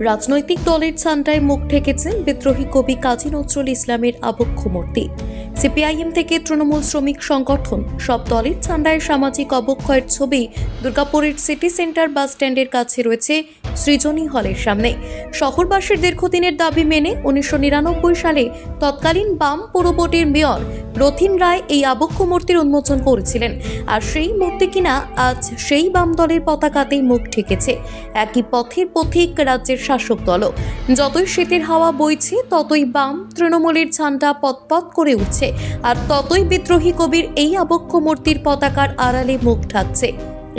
রাজনৈতিক দলের ছান্টায় মুখ ঠেকেছেন বিদ্রোহী কবি কাজী নজরুল ইসলামের আবক্ষ মূর্তি। সিপিআইএম থেকে তৃণমূল শ্রমিক সংগঠন, সব দলের ছান্ডায় সামাজিক অবক্ষয়ের ছবি দুর্গাপুরের সিটি সেন্টার বাস স্ট্যান্ডের কাছে রয়েছে সৃজনী হলের সামনে। শহরবাসীর দীর্ঘদিনের দাবি মেনে উনিশশো নিরানব্বই সালে তৎকালীন বাম পূর্ববর্তীর মেয়র রথিন রায় এই আবক্ষ মূর্তির উন্মোচন করেছিলেন। আর সেই মূর্তি কিনা আজ সেই বাম দলের পতাকাতেই মুখ ঠেকেছে। একই পথের পথিক রাজ্যের শাসক দলও। যতই শীতের হাওয়া বইছে, ততই বাম তৃণমূলের ঝান্ডা পতপত করে উঠছে, আর ততই বিদ্রোহী কবির এই আবক্ষ মূর্তির পতাকার আড়ালে মুখ ঢাকছে।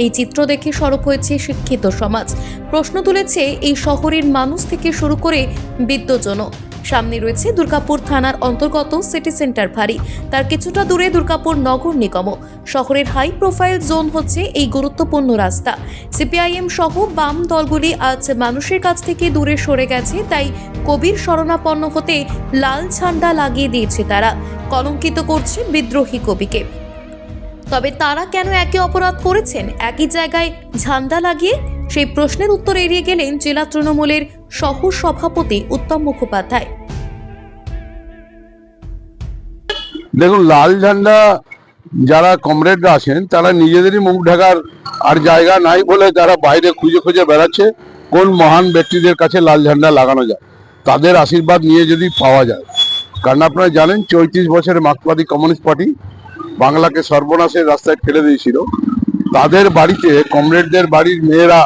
এই চিত্র দেখে সরব হয়েছে শিক্ষিত সমাজ। প্রশ্ন তুলেছে, এই শহরের মানুষ থেকে শুরু করে বিদ্যজনও সামনে রয়েছে দুর্গাপুর থানার অন্তর্গত সিটি সেন্টার ভারী তার কিছুটা দূরে দুর্গাপুর নগর নিগম শহরের হাই প্রোফাইল জোন হচ্ছে এই গুরুত্বপূর্ণ রাস্তা। সিপিআইএম সহ বাম দলগুলি আজ মানুষের কাছ থেকে দূরে সরে গেছে, তাই কবির শরণাপন্ন হতে লাল ঝান্ডা লাগিয়ে দিয়েছে তারা। কলঙ্কিত করছে বিদ্রোহী কবিকে। তবে তারা কেন একে অপরাধ করেছেন? একই জায়গায় ঝান্ডা লাগিয়ে সেই প্রশ্নের উত্তর এড়িয়ে গেলেন জেলা তৃণমূলের সহ সভাপতি উত্তম মুখোপাধ্যায়। দেখুন, লাল ঝান্ডা যারা কমরেডরা আছেন, তারা নিজেদেরই মুখ ঢাকার আর জায়গা নাই বলে তারা বাইরে খুঁজে খুঁজে বেড়াচ্ছে কোন মহান ব্যক্তিদের কাছে লাল ঝান্ডা লাগানো যায়। তাদের আশীর্বাদ নিয়ে যদি পাওয়া যায়। কারণ আপনারা জানেন, চৌত্রিশ বছরের মার্কসবাদী কমিউনিস্ট পার্টি বাংলাকে সর্বনাশের রাস্তায় ফেলে দিয়েছিল। তাদের বাড়িতে কমরেডদের বাড়ির মেয়েরা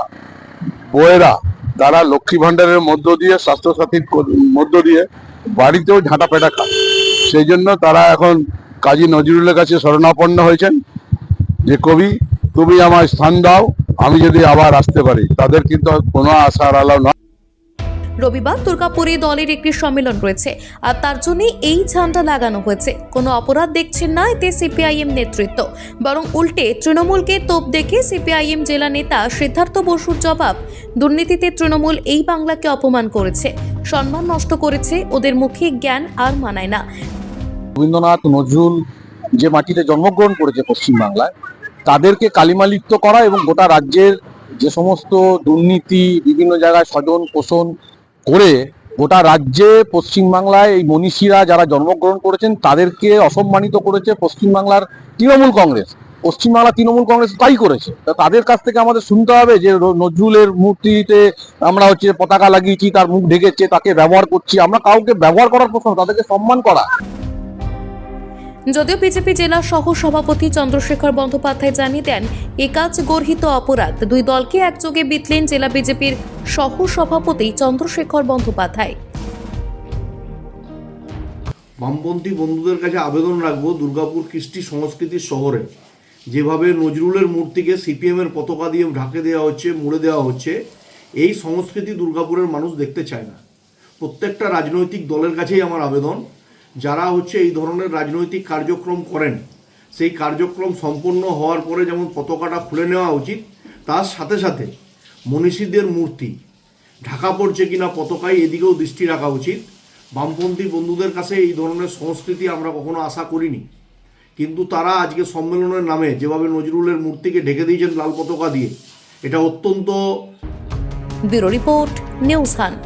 বয়েরা তারা লক্ষ্মী ভাণ্ডারের মধ্য দিয়ে স্বাস্থ্যসাথীর মধ্য দিয়ে বাড়িতেও ঝাঁটা পেটা খায়। সেই জন্য তারা এখন কাজী নজরুলের কাছে শরণাপন্ন হয়েছেন যে, কবি, তুমি আমার স্থান দাও, আমি যদি আবার আসতে পারি। তাদের কিন্তু কোনো আশার আলো নয়। রবিবার দুর্গাপুরে দলের একটি সম্মেলন রয়েছে। আর তার জন্যই এই ঝান্ডা লাগানো হয়েছে। কোনো অপরাধ দেখছেন না এতে সিপিআইএম নেতৃত্ব। বরং উল্টে তৃণমূলকে তোপ দেখে সিপিআইএম জেলা নেতা সিদ্ধার্থ বসুর জবাব। দুর্নীতিতে তৃণমূল এই বাংলাকে অপমান করেছে। সম্মান নষ্ট করেছে, ওদের মুখে জ্ঞান আর মানায় না। রবীন্দ্রনাথ, নজরুল যে মাটিতে জন্মগ্রহণ করেছে পশ্চিমবাংলায়, তাদেরকে কালিমালিপ্ত করা এবং গোটা রাজ্যের যে সমস্ত দুর্নীতি, বিভিন্ন জায়গায় স্বজন পোষণ করে গোটা রাজ্যে পশ্চিমবাংলায় এই মনীষীরা যারা জন্মগ্রহণ করেছেন, তাদেরকে অসম্মানিত করেছে পশ্চিমবাংলার তৃণমূল কংগ্রেস। পশ্চিমবাংলা তৃণমূল কংগ্রেস তাই করেছে। তাদের কাছ থেকে আমাদের শুনতে হবে যে নজরুলের মূর্তিতে আমরা হচ্ছে পতাকা লাগিয়েছি, তার মুখ ঢেকেছে, তাকে ব্যবহার করছি। আমরা কাউকে ব্যবহার করার প্রশ্ন তাদেরকে সম্মান করা। যদিও বিজেপি জেলা সহ সভাপতি চন্দ্রশেখর বন্দ্যোপাধ্যায় জানিয়ে দেন, এ কাজ গর্হিত অপরাধ। দুই দলকে একযোগে বিতলেন জেলা বিজেপির সহ সভাপতি চন্দ্রশেখর বন্দ্যোপাধ্যায়। বামপন্থী বন্ধুদের কাছে আবেদন রাখব দুর্গাপুর কৃষ্টি সংস্কৃতির শহরে। যেভাবে নজরুলের মূর্তিকে সিপিএমের পতাকা দিয়ে ঢাকে দেওয়া হচ্ছে, মুড়ে দেওয়া হচ্ছে, এই সংস্কৃতি দুর্গাপুরের মানুষ দেখতে চায় না। প্রত্যেকটা রাজনৈতিক দলের কাছেই আমার আবেদন। যারা হচ্ছে এই ধরনের রাজনৈতিক কার্যক্রম করেন, সেই কার্যক্রম সম্পন্ন হওয়ার পরে যেমন পতাকাটা খুলে নেওয়া উচিত, তার সাথে সাথে মনীষীদের মূর্তি, ঢাকা পড়ছে কিনা পতাকায় এদিকেও দৃষ্টি রাখা উচিত। বামপন্থী বন্ধুদের কাছে এই ধরনের সংস্কৃতি আমরা কখনো আশা করিনি। কিন্তু তারা আজকে সম্মেলনের নামে যেভাবে নজরুলের মূর্তিকে ঢেকে দিয়েছেন লাল পতাকা দিয়ে, এটা অত্যন্ত ব্যুরো রিপোর্ট, নিউজ হান্ট।